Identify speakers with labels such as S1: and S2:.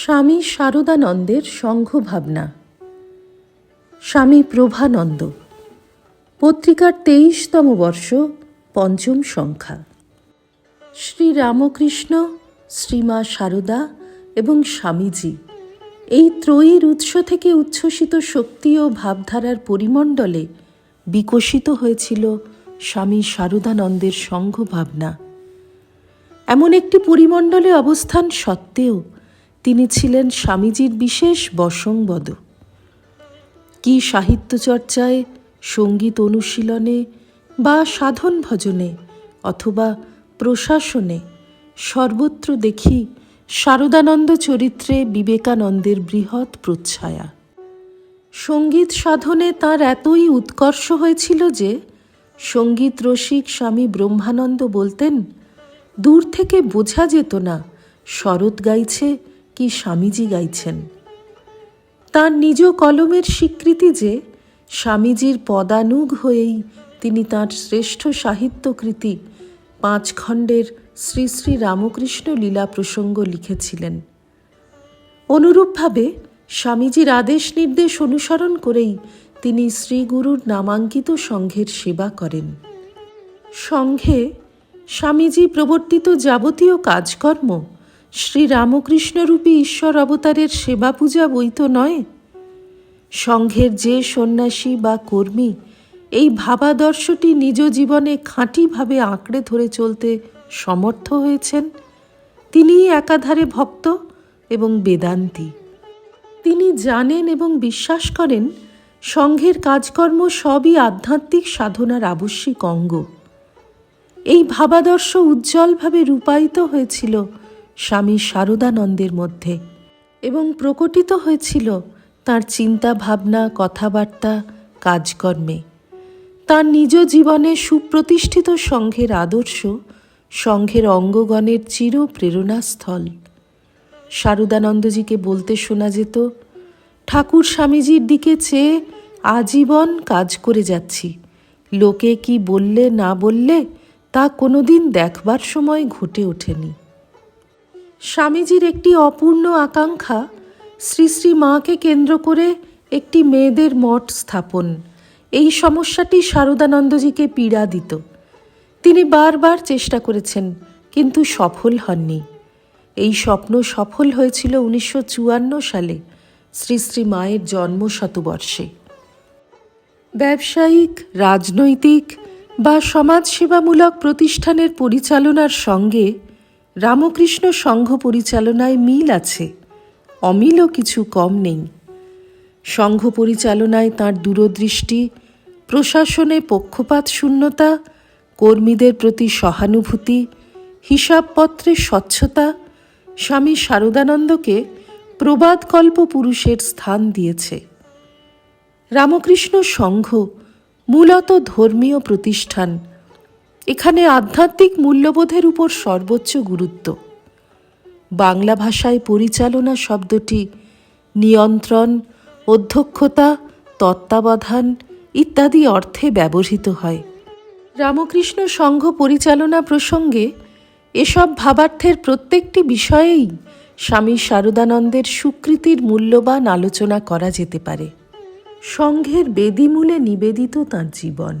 S1: স্বামী শারদানন্দের সংঘভাবনা। স্বামী প্রভানন্দ, পত্রিকার তেইশতম বর্ষ, পঞ্চম সংখ্যা। শ্রী রামকৃষ্ণ, শ্রীমা শারদা এবং স্বামীজি এই ত্রয়ীর উৎস থেকে উচ্ছ্বসিত শক্তি ও ভাবধারার পরিমণ্ডলে বিকশিত হয়েছিল স্বামী শারদানন্দের সংঘভাবনা। এমন একটি পরিমণ্ডলে অবস্থান সত্ত্বেও তিনি ছিলেন স্বামীজির বিশেষ বসংবদ কি সাহিত্য চর্চায়, সংগীত অনুশীলনে বা সাধন ভজনে অথবা প্রশাসনে সর্বত্র দেখি শারদানন্দ চরিত্রে বিবেকানন্দের বৃহৎ প্রচ্ছায়া। সংগীত সাধনে তার এতই উৎকর্ষ হয়েছিল যে সংগীত রসিক স্বামী ব্রহ্মানন্দ বলতেন, দূর থেকে বোঝা যেত না, শরৎ গাইছে কি স্বামীজি গাইছেন। তার নিজ কলমের স্বীকৃতি যে স্বামীজির পদানুগ হয়েই তিনি তার শ্রেষ্ঠ সাহিত্যকৃতি পাঁচ খণ্ডের শ্রী শ্রী রামকৃষ্ণ লীলা প্রসঙ্গ লিখেছিলেন। অনুরূপভাবে স্বামীজির আদেশ নির্দেশ অনুসরণ করেই তিনি শ্রীগুরুর নামাঙ্কিত সংঘের সেবা করেন। সংঘে স্বামীজি প্রবর্তিত যাবতীয় কাজকর্ম শ্রী রামকৃষ্ণরূপী ঈশ্বর অবতারের সেবা পূজা বই তো নয়। সংঘের যে সন্ন্যাসী বা কর্মী এই ভাবাদর্শটি নিজ জীবনে খাঁটিভাবে আঁকড়ে ধরে চলতে সমর্থ হয়েছেন, তিনিই একাধারে ভক্ত এবং বেদান্তি। তিনি জানেন এবং বিশ্বাস করেন, সংঘের কাজকর্ম সবই আধ্যাত্মিক সাধনার আবশ্যিক অঙ্গ। এই ভাবাদর্শ উজ্জ্বলভাবে রূপায়িত হয়েছিল স্বামী শারদানন্দের মধ্যে এবং প্রকটিত হয়েছিল তার চিন্তা ভাবনা কথাবার্তা, কাজকর্মে। তার নিজ জীবনে সুপ্রতিষ্ঠিত সংঘের আদর্শ, সংঘের অঙ্গগণের চির প্রেরণাস্থল শারদানন্দজিকে বলতে শোনা যেত, ঠাকুর স্বামীজির দিকে চেয়ে আজীবন কাজ করে যাচ্ছি। লোকে কি বললে না বললে তা কোনোদিন দেখবার সময় ঘটে ওঠেনি। স্বামীজির একটি অপূর্ণ আকাঙ্ক্ষা, শ্রী শ্রী মাকে কেন্দ্র করে একটি মেয়েদের মঠ স্থাপন। এই সমস্যাটি শারদানন্দজিকে পীড়া দিত। তিনি বারবার চেষ্টা করেছেন, কিন্তু সফল হননি। এই স্বপ্ন সফল হয়েছিল উনিশশো চুয়ান্ন সালে, শ্রী শ্রী মায়ের জন্ম শতবর্ষে ব্যবসায়িক, রাজনৈতিক বা সমাজসেবামূলক প্রতিষ্ঠানের পরিচালনার সঙ্গে রামকৃষ্ণ সংঘ পরিচালনায় মিল আছে। অমিলও কিছু কম নেই। সংঘ পরিচালনায় তাঁর দূরদৃষ্টি, প্রশাসনে পক্ষপাত শূন্যতা, কর্মীদের প্রতি সহানুভূতি হিসাবপত্রের স্বচ্ছতা, স্বামী শারদানন্দকে প্রবাদকল্প পুরুষের স্থান দিয়েছে। রামকৃষ্ণ সংঘ মূলত ধর্মীয় প্রতিষ্ঠান এখানে আধ্যাত্মিক মূল্যবোধের উপর সর্বোচ্চ গুরুত্ব। বাংলা ভাষায় পরিচালনা শব্দটি নিয়ন্ত্রণ, অধ্যক্ষতা, তত্ত্বাবধান ইত্যাদি অর্থে ব্যবহৃত হয়। রামকৃষ্ণ সংঘ পরিচালনা প্রসঙ্গে এসব ভাবার্থের প্রত্যেকটি বিষয়েই স্বামী শারদানন্দের স্বীকৃতির মূল্যবান আলোচনা করা যেতে পারে। সংঘের বেদিমূলে নিবেদিত তাঁর জীবন।